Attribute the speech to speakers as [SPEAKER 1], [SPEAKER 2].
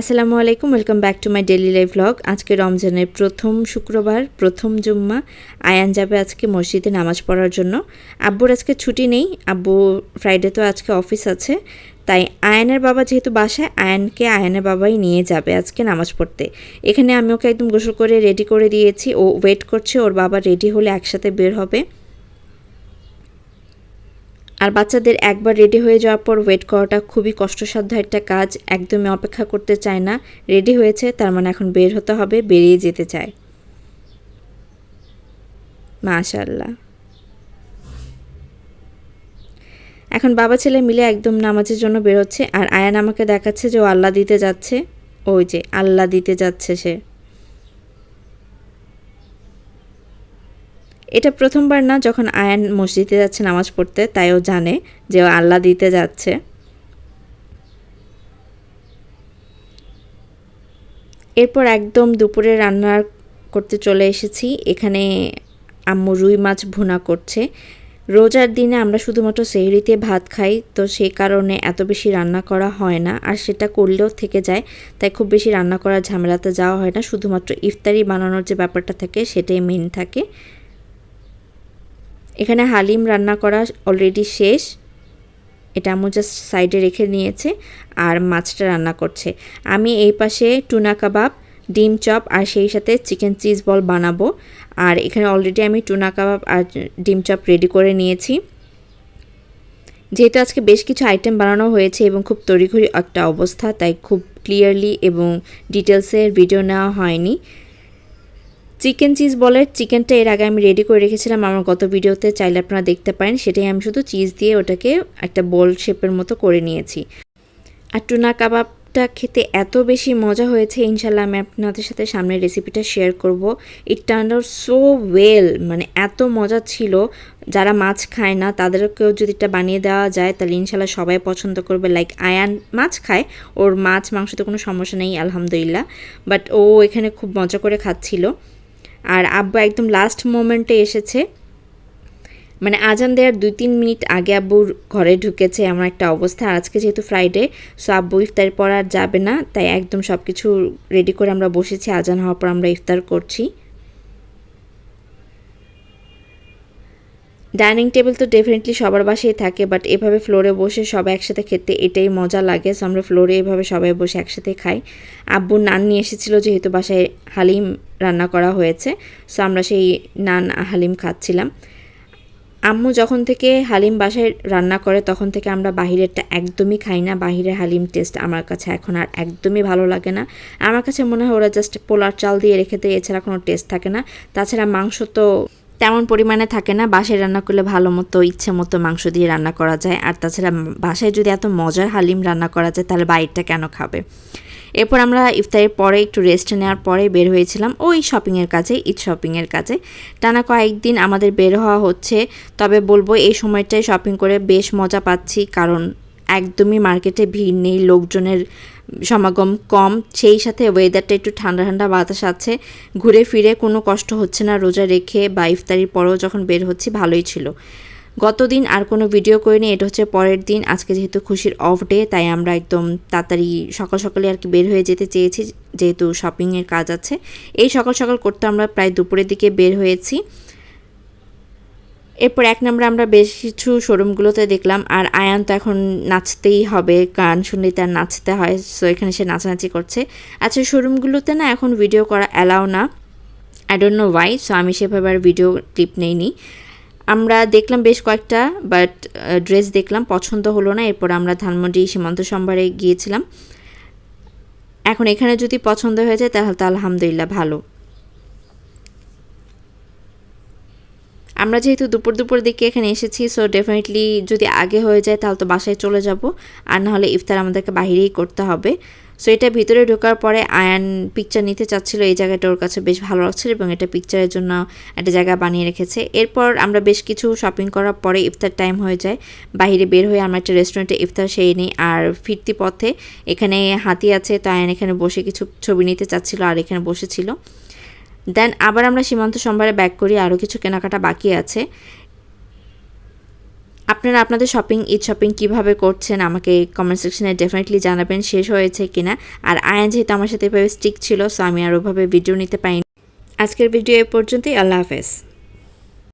[SPEAKER 1] আসসালামু আলাইকুম, welcome back to my daily life vlog আজকে রমজানের প্রথম শুক্রবার, প্রথম জুম্মা। আয়ান যাবে আজকে মসজিদে নামাজ পড়ার জন্য। আব্বুর আজকে ছুটি নেই। আব্বু ফ্রাইডে তো আজকে অফিস আছে। তাই আয়ানের বাবা যেহেতু বাসায়, আয়ানকে আয়ানের বাবাই নিয়ে যাবে আজকে নামাজ পড়তে। এখানে আমি ওকে একদম গোসল করে রেডি করে দিয়েছি। ও ওয়েট করছে, ওর বাবা রেডি হলে একসাথে বের হবে। আর বাচ্চাদের একবার রেডি হয়ে যাওয়ার পর ওয়েট করাটা খুবই কষ্টসাধ্য একটা কাজ, একদমই অপেক্ষা করতে চায় না। রেডি হয়েছে, তার মানে এখন বের হতে হবে, বেরিয়ে যেতে চায়। মাশাল্লাহ এখন বাবা ছেলে মিলে একদম নামাজের জন্য বেরোচ্ছে, আর আয়ান আমাকে দেখাচ্ছে যে ও আল্লাহ দিতে যাচ্ছে। ওই যে, আল্লাহ দিতে যাচ্ছে সে। এটা প্রথমবার না যখন আয়ান মসজিদে যাচ্ছে নামাজ পড়তে, তাই ও জানে যে ও আল্লাহ দিতে যাচ্ছে। এরপর একদম দুপুরে রান্নার করতে চলে এসেছি। এখানে আম্মু রুই মাছ ভুনা করছে। রোজার দিনে আমরা শুধুমাত্র সেহরিতে ভাত খাই, তো সেই কারণে এত বেশি রান্না করা হয় না। আর সেটা করলেও থেকে যায়, তাই খুব বেশি রান্না করার ঝামেলাতে যাওয়া হয় না। শুধুমাত্র ইফতারি বানানোর যে ব্যাপারটা থাকে, সেটাই মেন থাকে। এখানে হালিম রান্না করা অলরেডি শেষ। এটা আমু জাস্ট সাইডে রেখে নিয়েছে আর মাছটা রান্না করছে। আমি এই পাশে টুনা কাবাব ডিম চপ আর সেই সাথে চিকেন চিজ বল বানাবো। আর এখানে অলরেডি আমি টুনা কাবাব আর ডিম চপ রেডি করে নিয়েছি। যেহেতু আজকে বেশ কিছু আইটেম বানানো হয়েছে এবং খুব তড়িঘড়ি একটা অবস্থা, তাই খুব ক্লিয়ারলি এবং ডিটেলসের ভিডিও নেওয়া হয়নি। চিকেন চিজ বলের চিকেনটা এর আগে আমি রেডি করে রেখেছিলাম আমার গত ভিডিওতে, চাইলে আপনারা দেখতে পারেন। সেটাই আমি শুধু চিজ দিয়ে ওটাকে একটা বল শেপের মতো করে নিয়েছি। আর টুনা কাবাবটা খেতে এত বেশি মজা হয়েছে ইনশাল্লাহ আমি আপনাদের সাথে সামনের রেসিপিটা শেয়ার করব। It turn out so well মানে এত মজা ছিল। যারা মাছ খায় না, তাদেরকেও যদি এটা বানিয়ে দেওয়া যায়, তাহলে ইনশাল্লাহ সবাই পছন্দ করবে। লাইক আয়ান মাছ খায়, ওর মাছ মাংসতে কোনো সমস্যা নেই, আলহামদুলিল্লাহ। বাট ও এখানে খুব মজা করে খাচ্ছিল। আর আব্বু একদম লাস্ট মোমেন্টে এসেছে। মানে আজান দেওয়ার দুই তিন মিনিট আগে আব্বুর ঘরে ঢুকেছে এমন একটা অবস্থা। আজকে যেহেতু ফ্রাইডে সো আব্বু ইফতার পর আর যাবে না, তাই একদম সব কিছু রেডি করে আমরা বসেছি। আজান হওয়ার পর আমরা ইফতার করছি। ডাইনিং টেবিল তো ডেফিনেটলি সবার বাসায় থাকে বাট এভাবে ফ্লোরে বসে সবাই একসাথে খেতে এটাই মজা লাগে। সো আমরা ফ্লোরে এভাবে সবাই বসে একসাথে খাই। আব্বুর নান নিয়ে এসেছিল, যেহেতু বাসায় হালিম রান্না করা হয়েছে সো আমরা সেই নান হালিম খাচ্ছিলাম। আম্মু যখন থেকে হালিম বাসায় রান্না করে, তখন থেকে আমরা বাহিরেরটা একদমই খাই না। বাহিরের হালিম টেস্ট আমার কাছে এখন আর একদমই ভালো লাগে না। আমার কাছে মনে হয় ওরা জাস্ট পোলার চাল দিয়ে রেখে দেয়, এছাড়া কোনো টেস্ট থাকে না। তাছাড়া মাংস তো তেমন পরিমাণে থাকে না। বাসায় রান্না করলে ভালো মতো, ইচ্ছে মতো মাংস দিয়ে রান্না করা যায়। আর তাছাড়া বাসায় যদি এত মজার হালিম রান্না করা যায়, তাহলে বাইরটা কেন খাবে? এরপর আমরা ইফতারের পরে একটু রেস্ট নেওয়ার পরে বের হয়েছিলাম ওই শপিংয়ের কাজে ঈদ শপিংয়ের কাজে। টানা কয়েকদিন আমাদের বের হওয়া হচ্ছে, তবে বলব এই সময়টায় শপিং করে বেশ মজা পাচ্ছি, কারণ একদমই মার্কেটে ভিড় নেই, লোকজনের সমাগম কম, সেই সাথে ওয়েদারটা একটু ঠান্ডা ঠান্ডা বাতাস আছে। ঘুরে ফিরে কোনো কষ্ট হচ্ছে না, রোজা রেখে বা ইফতারির পরেও যখন বের হচ্ছি ভালোই ছিল। গতদিন আর কোনো ভিডিও করিনি, এটা হচ্ছে পরের দিন। আজকে যেহেতু খুশির অফ ডে তাই আমরা একদম তাড়াতাড়ি সকাল সকালে আর কি বের হয়ে যেতে চেয়েছি, যেহেতু শপিংয়ের কাজ আছে। এই সকাল সকাল করতে আমরা প্রায় দুপুরের দিকে বের হয়েছি। এরপর এক নম্বরে আমরা বেশ কিছু শোরুমগুলোতে দেখলাম, আর আয়ান তো এখন নাচতেই হবে, গান শুনলে তার নাচতে হয় সো এখানে সে নাচানাচি করছে। আচ্ছা শোরুমগুলোতে না এখন ভিডিও করা অ্যালাও না। I don't know why so আমি সেভাবে আর ভিডিও ক্লিপ নেইনি। আমরা দেখলাম বেশ কয়েকটা বাট ড্রেস দেখলাম, পছন্দ হলো না, এরপর আমরা ধানমন্ডি সীমান্ত সম্ভারে গিয়েছিলাম। এখন এখানে যদি পছন্দ হয়ে যায়, তাহলে তো আলহামদুলিল্লাহ ভালো। আমরা যেহেতু দুপুর দুপুর দিকে এখানে এসেছি সো ডেফিনেটলি যদি আগে হয়ে যায় তাহলে তো বাসায় চলে যাব। আর নাহলে ইফতার আমাদেরকে বাহিরেই করতে হবে। সো এটা ভিতরে ঢোকার পরে আয়ান পিকচার নিতে চাচ্ছিল, এই জায়গাটা ওর কাছে বেশ ভালো লাগছিল এবং এটা পিকচারের জন্য একটা জায়গা বানিয়ে রেখেছে। এরপর আমরা বেশ কিছু শপিং করার পরে ইফতার টাইম হয়ে যায়। বাইরে বের হয়ে আমরা একটা রেস্টুরেন্টে ইফতার সেই নিই। আর ফিরতি পথে এখানে হাতি আছে, তো আয়ান এখানে বসে কিছু ছবি নিতে চাচ্ছিল আর এখানে বসেছিল। দেন আবার আমরা সীমান্ত সম্ভারে ব্যাক করি আরও কিছু কেনাকাটা বাকি আছে। আপনারা আপনাদের শপিং ঈদ শপিং কীভাবে করছেন আমাকে কমেন্ট সেকশনে ডেফিনেটলি জানাবেন, শেষ হয়েছে কিনা। আর আয়ান যেহেতু আমার সাথে এভাবে স্টিক ছিল সো আমি আর ওভাবে ভিডিও নিতে পারিনি। আজকের ভিডিও এ পর্যন্তই, আল্লাহ হাফেজ।